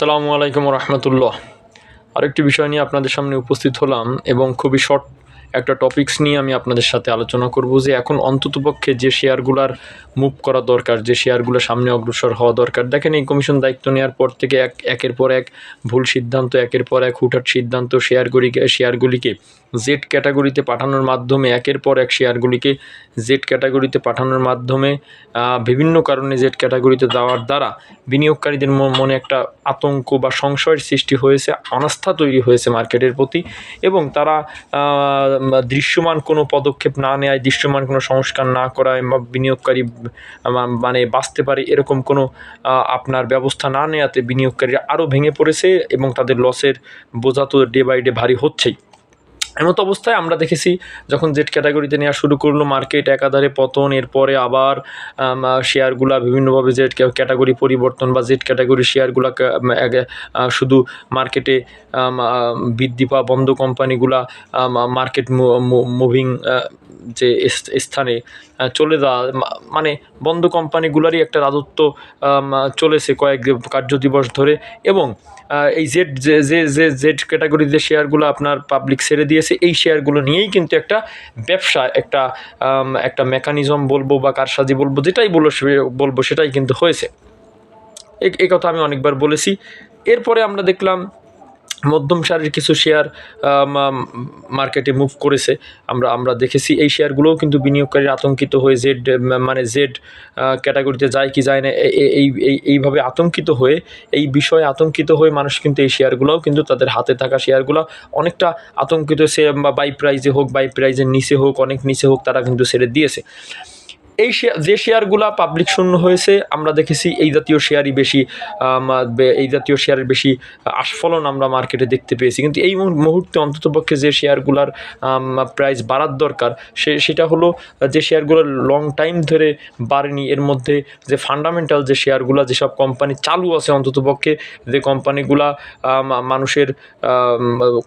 আসসালামু আলাইকুম রহমতুল্লাহ। আরেকটি বিষয় নিয়ে আপনাদের সামনে উপস্থিত হলাম এবং খুবই শর্ট একটা টপিকস নিয়ে আমি আপনাদের সাথে আলোচনা করব যে এখন অন্ততপক্ষে যে শেয়ারগুলার মুভ করা দরকার, যে শেয়ারগুলো সামনে অগ্রসর হওয়া দরকার, দেখেন এই কমিশন দায়িত্ব নেওয়ার পর থেকে এক, একের পর এক ভুল সিদ্ধান্ত, একের পর এক হুটহাট সিদ্ধান্ত শেয়ারগুলিকে শেয়ারগুলিকে জেড ক্যাটাগরিতে পাঠানোর মাধ্যমে, একের পর এক শেয়ারগুলিকে জেড ক্যাটাগরিতে পাঠানোর মাধ্যমে বিভিন্ন কারণে জেড ক্যাটাগরিতে দেওয়ার দ্বারা বিনিয়োগকারীদের মনে একটা আতঙ্ক বা সংশয়ের সৃষ্টি হয়েছে, অনাস্থা তৈরি হয়েছে মার্কেটের প্রতি এবং তারা দৃশ্যমান কোনো পদক্ষেপ না নেয়, দৃশ্যমান কোনো সংস্কার না করায় বিনিয়োগকারী মানে বাঁচতে পারে এরকম কোনো আপনার ব্যবস্থা না নেওয়াতে বিনিয়োগকারীরা আরও ভেঙে পড়েছে এবং তাদের লসের বোঝা তো ডে বাই ডে ভারী হচ্ছেই। এমত অবস্থায় আমরা দেখেছি যখন জেড ক্যাটাগরিতে নেওয়া শুরু করল মার্কেট একাধারে পতন, এরপরে আবার শেয়ারগুলা বিভিন্নভাবে জেড ক্যাটাগরি পরিবর্তন বা জেড ক্যাটাগরি শেয়ারগুলা শুধু মার্কেটে বৃদ্ধি পাওয়া বন্ধ কোম্পানিগুলা মার্কেট মুভিং যে স্থানে চলে যাওয়া মানে বন্ধ কোম্পানিগুলারই একটা রাজত্ব চলেছে কয়েক কার্য দিবস ধরে এবং এই জেড যে যে যে জেড ক্যাটাগরির যে শেয়ারগুলো আপনার পাবলিক ছেড়ে দিয়েছে, এই শেয়ারগুলো নিয়েই কিন্তু একটা ব্যবসা, একটা একটা মেকানিজম বলব বা কারসাজি বলব, যেটাই বলব বলব সেটাই কিন্তু হয়েছে। এই কথা আমি অনেকবার বলেছি। এরপরে আমরা দেখলাম মধ্যম সারির কিছু শেয়ার মার্কেটে মুভ করেছে। আমরা আমরা দেখেছি এই শেয়ারগুলোও কিন্তু বিনিয়োগকারীরা আতঙ্কিত হয়ে জেড মানে জেড ক্যাটাগরিতে যায় কি যায় না এই, এই- এইভাবে আতঙ্কিত হয়ে, এই বিষয়ে আতঙ্কিত হয়ে মানুষ কিন্তু এই শেয়ারগুলোও কিন্তু তাদের হাতে থাকা শেয়ারগুলো অনেকটা আতঙ্কিত, সে বাই প্রাইজে হোক বাই প্রাইজের নিচে হোক, অনেক নিচে হোক, তারা কিন্তু ছেড়ে দিয়েছে। এই শেয়ার যে শেয়ারগুলো পাবলিক শূন্য হয়েছে, আমরা দেখেছি এই জাতীয় শেয়ারই বেশি এই জাতীয় শেয়ারের বেশি আস্ফলন আমরা মার্কেটে দেখতে পেয়েছি। কিন্তু এই মুহূর- মুহূর্তে অন্ততপক্ষে যে শেয়ারগুলোর প্রাইস বাড়ার দরকার, সে, সেটা হলো, যে শেয়ারগুলো লং টাইম ধরে বাড়েনি, এর মধ্যে যে ফান্ডামেন্টাল যে শেয়ারগুলো যেসব কোম্পানি চালু আছে অন্ততপক্ষে, যে কোম্পানিগুলা মানুষের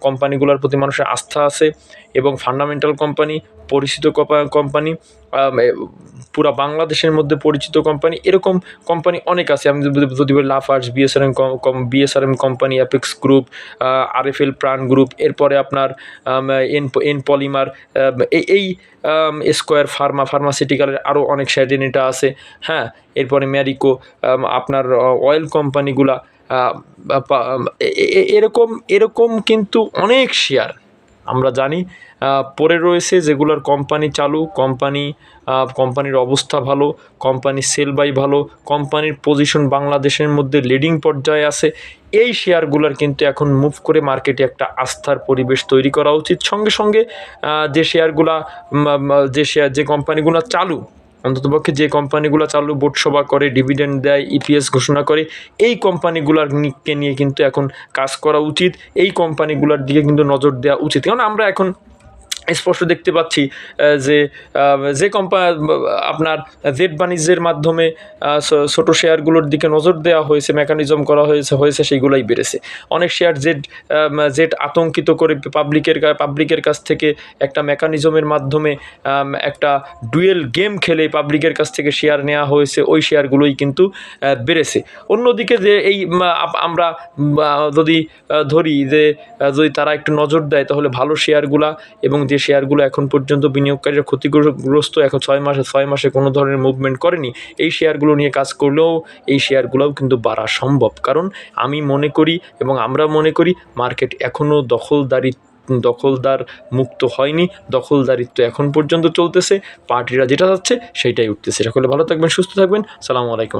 কোম্পানিগুলোর প্রতি মানুষের আস্থা আছে এবং ফান্ডামেন্টাল কোম্পানি পরিচিত কোম্পানি পুরা বাংলাদেশের মধ্যে পরিচিত কোম্পানি এরকম কোম্পানি অনেক আছে। আমি যদি বলি লাফার্স BSRM BSRM company Apex Group RFL Pran group এরপরে আপনার এন এন পলিমার এই স্কোয়ার ফার্মা ফার্মাসিউটিক্যালের আরও অনেক শ্যাডিনিটা আছে। হ্যাঁ এরপরে ম্যারিকো আপনার অয়েল কোম্পানিগুলা এরকম এরকম কিন্তু অনেক শেয়ার আমরা জানি পরে রয়েছে যেগুলোর কোম্পানি চালু কোম্পানি কোম্পানির অবস্থা ভালো কোম্পানির সেল বাই ভালো কোম্পানির পজিশন বাংলাদেশের মধ্যে লিডিং পর্যায়ে আছে। এই শেয়ারগুলোর কিন্তু এখন মুভ করে মার্কেটে একটা আস্থার পরিবেশ তৈরি করা উচিত। সঙ্গে সঙ্গে যে শেয়ারগুলা যে শেয়ার যে কোম্পানিগুলো চালু অন্ততপক্ষে যে কোম্পানিগুলো চালু বোর্ড সভা করে ডিভিডেন্ড দেয় ইপিএস ঘোষণা করে, এই কোম্পানিগুলোর কে নিয়ে কিন্তু এখন কাজ করা উচিত। এই কোম্পানিগুলোর দিকে কিন্তু নজর দেওয়া উচিত। কারণ আমরা এখন স্পষ্ট দেখতে পাচ্ছি যে যে কোম্পা আপনার জেড বাণিজ্যের মাধ্যমে ছোট শেয়ারগুলোর দিকে নজর দেওয়া হয়েছে মেকানিজম করা হয়েছে হয়েছে সেগুলোই বেড়েছে। অনেক শেয়ার জেড জেড আতঙ্কিত করে পাবলিকের পাবলিকের কাছ থেকে একটা মেকানিজমের মাধ্যমে একটা ডুয়েল গেম খেলে পাবলিকের কাছ থেকে শেয়ার নেওয়া হয়েছে, ওই শেয়ারগুলোই কিন্তু বেড়েছে। অন্যদিকে যে এই আমরা যদি ধরি যে যদি তারা একটু নজর দেয়, তাহলে ভালো শেয়ারগুলা এবং যে শেয়ারগুলো এখন পর্যন্ত বিনিয়োগকারীরা ক্ষতিগ্রস্ত এখন ছয় মাসে ছয় মাসে কোনো ধরনের মুভমেন্ট করেনি, এই শেয়ারগুলো নিয়ে কাজ করলেও এই শেয়ারগুলোও কিন্তু বাড়া সম্ভব। কারণ আমি মনে করি এবং আমরা মনে করি মার্কেট এখনও দখলদারি, দখলদার মুক্ত হয়নি, দখলদারিত্ব এখন পর্যন্ত চলতেছে পার্টিরা যেটা যাচ্ছে সেইটাই উঠতেছে। সকলে ভালো থাকবেন, সুস্থ থাকবেন। সালামু আলাইকুম